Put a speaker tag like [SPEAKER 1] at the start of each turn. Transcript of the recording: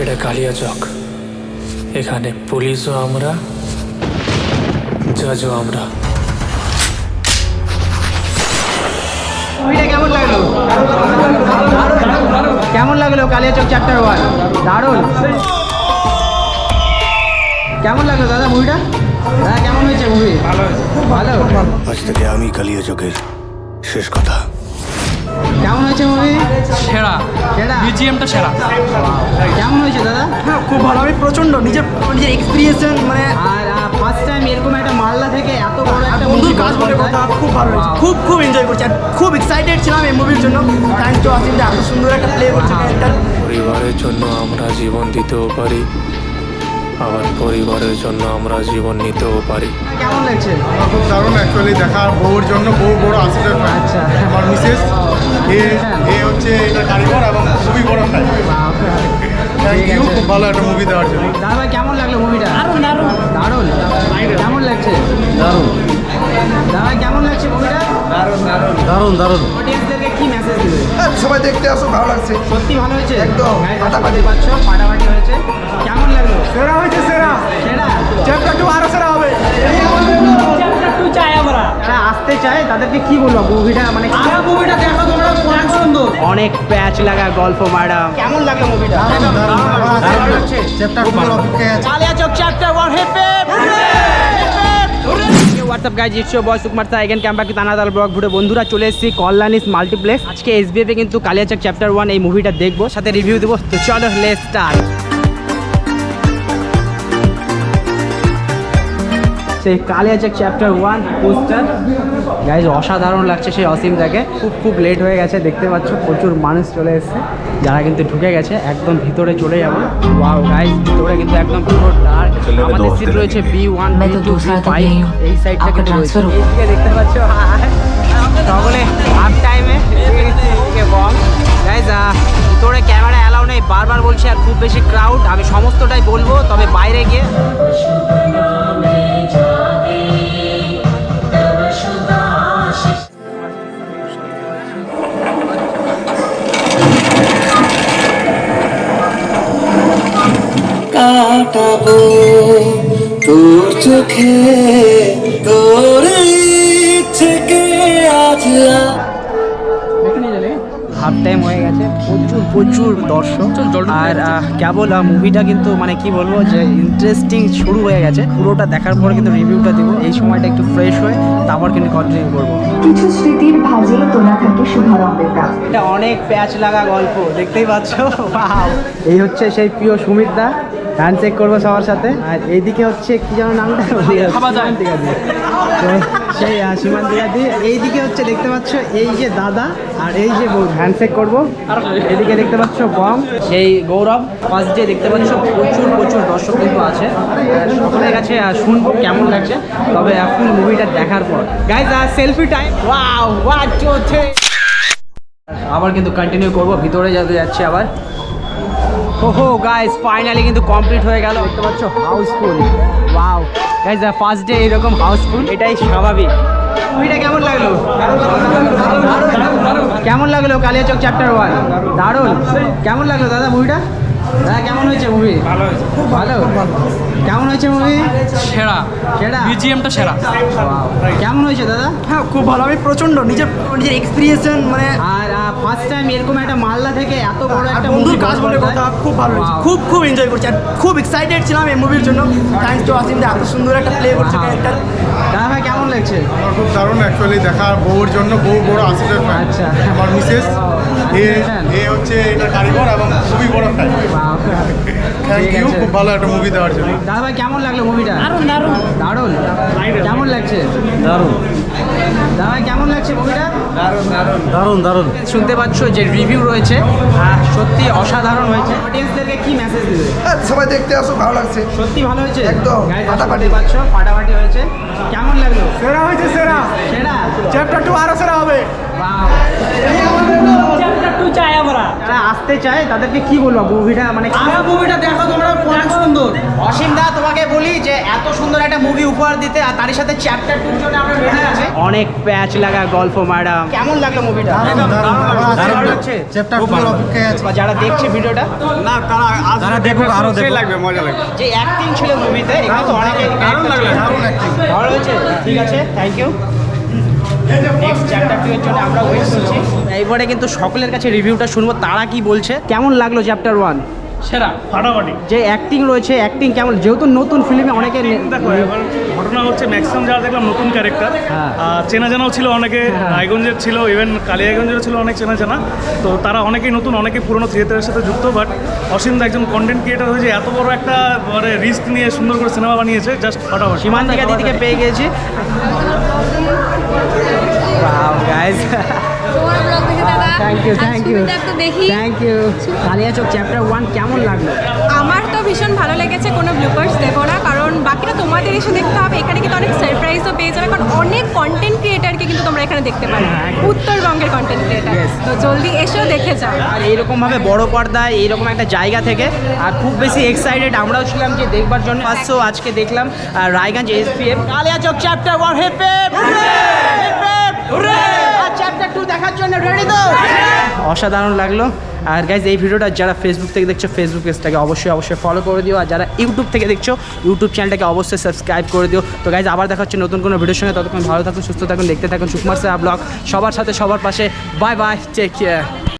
[SPEAKER 1] এটা কালিয়াচক এখানে পুলিশও আমরা জাজও আমরা।
[SPEAKER 2] কেমন লাগল? কেমন লাগল কালিয়াচক চ্যাপ্টার ওয়ান দারুণ। কেমন লাগল দাদা মুভিটা দাদা কেমন হয়েছে মুভি ভালো ভালো।
[SPEAKER 3] আজ থেকে আমি কালিয়া চোখের শেষ কথা।
[SPEAKER 2] কেমন হয়েছে মুভি
[SPEAKER 4] সেরা।
[SPEAKER 2] সেরা?
[SPEAKER 4] বিজিএমটা সেরা।
[SPEAKER 2] কেমন হয়েছে দাদা?
[SPEAKER 5] হ্যাঁ খুব ভালো। আমি প্রচণ্ড নিজের নিজের এক্সপিরিয়েন্স মানে
[SPEAKER 2] আর ফার্স্ট টাইম এরকম একটা মালদা থেকে এত বড় একটা
[SPEAKER 5] বন্ধুর কাজ বলে কথা খুব ভালো হয়েছে। খুব খুব এনজয় করছি আর খুব এক্সাইটেড ছিলাম এই মুভির জন্য। থ্যাংক টু আসিম এত সুন্দর একটা প্লে করছে.
[SPEAKER 1] পরিবারের জন্য আমরা জীবন দিতেও পারি। আবার পরিবারের জন্য আমরা জীবন নিতেও পারি।
[SPEAKER 2] কেমন লাগছে?
[SPEAKER 6] আমার খুব দারুণ অ্যাকচুয়ালি দেখা বউর জন্য বউ বড় আশীর্বাদ
[SPEAKER 2] আচ্ছা।
[SPEAKER 6] আমার মিসেস এ এ হচ্ছে এটা কারিগর এবং খুবই বড় খাই থ্যাংক ইউ খুব ভালো একটা মুভি দেওয়ার জন্য।
[SPEAKER 2] দাদা কেমন লাগল মুভিটা দারুণ দারুণ। দারুণ। কেমন লাগছে?
[SPEAKER 3] দারুণ।
[SPEAKER 2] দাদা কেমন লাগছে মুভিটা
[SPEAKER 3] দারুণ দারুণ।
[SPEAKER 2] অডিয়েন্সদেরকে কি মেসেজ দিবে?
[SPEAKER 5] সবাই দেখতে আসো ভালো লাগছে।
[SPEAKER 2] সত্যি ভালো হয়েছে?
[SPEAKER 5] একদম,
[SPEAKER 2] Guys,
[SPEAKER 5] ফাটাফাটি।
[SPEAKER 2] পাচ্ছ ফাটাফাটি হয়েছে। কেমন লাগল?
[SPEAKER 5] সেরা হয়েছে সেরা।
[SPEAKER 2] সেরা?
[SPEAKER 5] চ্যাপ্টার টু আরও সেরা হবে।
[SPEAKER 2] যারা আসতে চায় তাদেরকে কি বলব? মুভিটা মানে মুভিটা দেখো তোমরা অনেক সুন্দর। অনেক প্যাচ লাগা গল্প ম্যাডাম কেমন লাগল মুভিটা
[SPEAKER 6] চ্যাপ্টার টু অপেক্ষায় আছে।
[SPEAKER 2] Kaliachak chapter 1 heap what's up guys it's boy Sukumar Saha again ক্যাম্পাকি তানাদাল ব্লগ ঘুরে বন্ধুরা চলে এসেছি কল্যাণীস মাল্টিপ্লেক্স আজকে এসবিএফে কিন্তু কালিয়াচক চ্যাপ্টার ওয়ান এই মুভিটা দেখব। সাথে রিভিউ দেবো। তো চলো লেট স্টার্ট সেই Kaliachak chapter one poster guys অসাধারণ লাগছে সেই অসীমটাকে খুব খুব লেট হয়ে গেছে, দেখতে পাচ্ছ, প্রচুর মানুষ চলে এসেছে। যারা কিন্তু ঢুকে গেছে একদম ভিতরে চলে যাব। ওয়াও গাইস ভিতরে কিন্তু একদম পুরো ডার্ক আমাদের সিট রয়েছে B one
[SPEAKER 7] B two B
[SPEAKER 2] five এই সাইডটা কিন্তু রয়েছে। এইদিকে দেখতে পাচ্ছো? তাহলে হাফ টাইমে বম গাইস ভিতরে ক্যামেরা অ্যালাউ নেই। বারবার বলছি আর খুব বেশি ক্রাউড আমি সমস্তটাই বলব তবে বাইরে গিয়ে
[SPEAKER 8] কাটাবো। তোর চোখে তোর থেকে আজ
[SPEAKER 2] হাফ টাইম হয়ে গেছে। প্রচুর প্রচুর দর্শক। আর কেবল মুভিটা কিন্তু মানে কি বলব যে ইন্টারেস্টিং শুরু হয়ে গেছে। পুরোটা দেখার পরে কিন্তু রিভিউটা দিব। এই সময়টা একটু ফ্রেশ হয়ে তারপর কিন্তু কন্টিনিউ করব।
[SPEAKER 9] কিছু স্মৃতির ভাজে তোলা থাকে শুভারম্ভের
[SPEAKER 2] এটা অনেক প্যাচ লাগা গল্প দেখতেই পাচ্ছ? এই হচ্ছে সেই প্রিয় সুমিত দা হ্যান্ডশেক করব সবার সাথে। আর এইদিকে হচ্ছে কি যেন নামটা সীমান্তিকা দি তো সেই সীমান্তিকা এইদিকে হচ্ছে দেখতে পাচ্ছ এই যে দাদা আর এই যে বউ। হ্যান্ডশেক করব। এদিকে দেখতে পাচ্ছ বম। সেই গৌরব ফার্স্ট ডে দেখতে পাচ্ছ প্রচুর প্রচুর দর্শক কিন্তু আছে। আর সকলের কাছে শুনব কেমন লাগছে। তবে ফুল মুভিটা দেখার পর। Guys selfie time wow what চলছে আবার কিন্তু কন্টিনিউ করব ভিতরে যেতে যাচ্ছে আবার। ওহো গাইস ফাইনালি কিন্তু কমপ্লিট হয়ে গেল। দেখতে পাচ্ছ housefull wow guys first day এরকম হাউসফুল এটাই স্বাভাবিক। মুভিটা কেমন লাগল? কেমন লাগল কালিয়াচক চ্যাপ্টার ওয়ান দারুণ। কেমন লাগল দাদা মুভিটা দাদা কেমন হয়েছে মুভি ভালো হয়েছে। ভালো। কেমন হয়েছে মুভি
[SPEAKER 4] সেরা।
[SPEAKER 2] সেরা?
[SPEAKER 4] বিজিএমটা সেরা।
[SPEAKER 2] কেমন হয়েছে দাদা?
[SPEAKER 5] হ্যাঁ খুব ভালো। আমি প্রচণ্ড নিজের নিজের এক্সপিরিয়েন্স মানে
[SPEAKER 2] আর ফার্স্ট টাইম এরকম একটা মালদা থেকে এত বড় একটা
[SPEAKER 5] বন্ধুর কাজ বলে কথা খুব ভালো হয়েছে খুব খুব এনজয় করছি। আর খুব এক্সাইটেড ছিলাম এই মুভির জন্য। থ্যাংক টু আসিম যে এত সুন্দর একটা প্লে করছে. ক্যারেক্টার
[SPEAKER 2] দাদা ভাই কেমন লাগছে?
[SPEAKER 6] আমার খুব দারুণ অ্যাকচুয়ালি দেখা বউর জন্য বউ বড় আসিফের
[SPEAKER 2] আচ্ছা।
[SPEAKER 6] আমার মিসেস এ এ হচ্ছে এটা কারিগর এবং খুবই বড়
[SPEAKER 2] Wow.
[SPEAKER 6] থ্যাংক ইউ খুব ভালো একটা মুভি দেওয়ার জন্য।
[SPEAKER 2] দাদা ভাই কেমন লাগল মুভিটা দারুণ দারুণ। দারুণ। কেমন লাগছে?
[SPEAKER 3] দারুণ।
[SPEAKER 2] দাদা ভাই কেমন লাগছে মুভিটা
[SPEAKER 3] দারুণ দারুণ।
[SPEAKER 2] শুনতে পাচ্ছ যে রিভিউ রয়েছে সত্যি অসাধারণ হয়েছে। অডিয়েন্সদেরকে কি মেসেজ দিবে?
[SPEAKER 5] সবাই দেখতে আসো ভালো লাগছে।
[SPEAKER 2] সত্যি ভালো হয়েছে?
[SPEAKER 5] একদম, ফাটাফাটি।
[SPEAKER 2] পাচ্ছ ফাটাফাটি হয়েছে। কেমন লাগল?
[SPEAKER 5] সেরা হয়েছে সেরা।
[SPEAKER 2] সেরা?
[SPEAKER 5] চ্যাপ্টার টু আরও সেরা হবে।
[SPEAKER 2] যারা আসতে চায় তাদেরকে কি বলব? মুভিটা মানে মুভিটা দেখো তোমরা অসীম দা তোমাকে বলি যে এত সুন্দর একটা মুভি উপহার দিতে আর তারই সাথে চ্যাপ্টার টুর জন্য আমরা রেডি আছে। অনেক প্যাচ লাগা গল্প ম্যাডাম কেমন লাগল মুভিটা
[SPEAKER 6] চ্যাপ্টার অপেক্ষায় আছে।
[SPEAKER 2] যারা দেখছে ভিডিওটা
[SPEAKER 6] না তারা তারা দেখুক আরও দেখুক লাগবে মজা লাগবে।
[SPEAKER 2] যে অ্যাক্টিং ছিল মুভিতে এখানে তো অনেকে
[SPEAKER 6] দারুণ লাগল দারুণ।
[SPEAKER 2] ভালো হয়েছে? ঠিক আছে thank you next chapter two এর জন্য আমরা ওয়েট করছি। এইবারে কিন্তু সকলের কাছে রিভিউটা শুনব তারা কি বলছে? কেমন লাগল চ্যাপ্টার ওয়ান
[SPEAKER 4] সেরা ফাটাফাটি।
[SPEAKER 2] যে অ্যাক্টিং রয়েছে অ্যাক্টিং কেমন? যেহেতু নতুন ফিল্মে অনেকে
[SPEAKER 4] দেখো এবার ঘটনা হচ্ছে ম্যাক্সিমাম যারা দেখলাম নতুন ক্যারেক্টার
[SPEAKER 2] হ্যাঁ।
[SPEAKER 4] চেনা জানাও ছিল অনেকে রায়গঞ্জের ছিল ইভেন কালিয়াগঞ্জের ছিল অনেক চেনা জানা। তো তারা অনেকেই নতুন অনেকে পুরনো থিয়েটারের সাথে যুক্ত বাট অসীমদা একজন কন্টেন্ট ক্রিয়েটার হয়েছে এত বড় একটা মানে রিস্ক নিয়ে সুন্দর করে সিনেমা বানিয়েছে জাস্ট ফাটাফাটি।
[SPEAKER 2] সীমান্তিকা দিদিকে পেয়ে গেছি
[SPEAKER 7] দেখে দাদা
[SPEAKER 2] thank you thank you thank you Kaliachak chapter one কেমন লাগল?
[SPEAKER 7] আমার তো ভীষণ ভালো লেগেছে কোনো ব্লুপার্স দেবো না। কারণ বাকিটা তোমাদের এসে দেখতে হবে এখানে কিন্তু অনেক সারপ্রাইজও পেয়ে যাবে কারণ অনেক কন্টেন্ট ক্রিয়েটারকে কিন্তু তোমরা এখানে দেখতে পাবে।
[SPEAKER 2] হ্যাঁ।
[SPEAKER 7] উত্তরবঙ্গের কন্টেন্ট ক্রিয়েটার তো জলদি এসেও দেখে যাও।
[SPEAKER 2] আর এইরকমভাবে বড় পর্দায় এইরকম একটা জায়গা থেকে আর খুব বেশি এক্সাইটেড আমরাও ছিলাম যে দেখবার জন্য আসছো আজকে দেখলাম আর Raiganj SPF Kaliachak chapter one হেপে আর চ্যাপ্টার টু দেখার জন্য রেডি তো? অসাধারণ লাগল। আর গাইজ এই ভিডিওটা যারা ফেসবুক থেকে দেখছ ফেসবুক পেজটাকে অবশ্যই অবশ্যই ফলো করে দিও। আর যারা ইউটিউব থেকে দেখছ ইউটিউব চ্যানেলটাকে অবশ্যই সাবস্ক্রাইব করে দিও। তো গাইজ আবার দেখা হচ্ছে নতুন কোনো ভিডিওর সঙ্গে। ততক্ষণ ভালো থাকুন, সুস্থ থাকুন, দেখতে থাকুন সুকুমার সাহা ব্লগ সবার সাথে, সবার পাশে। Bye bye take care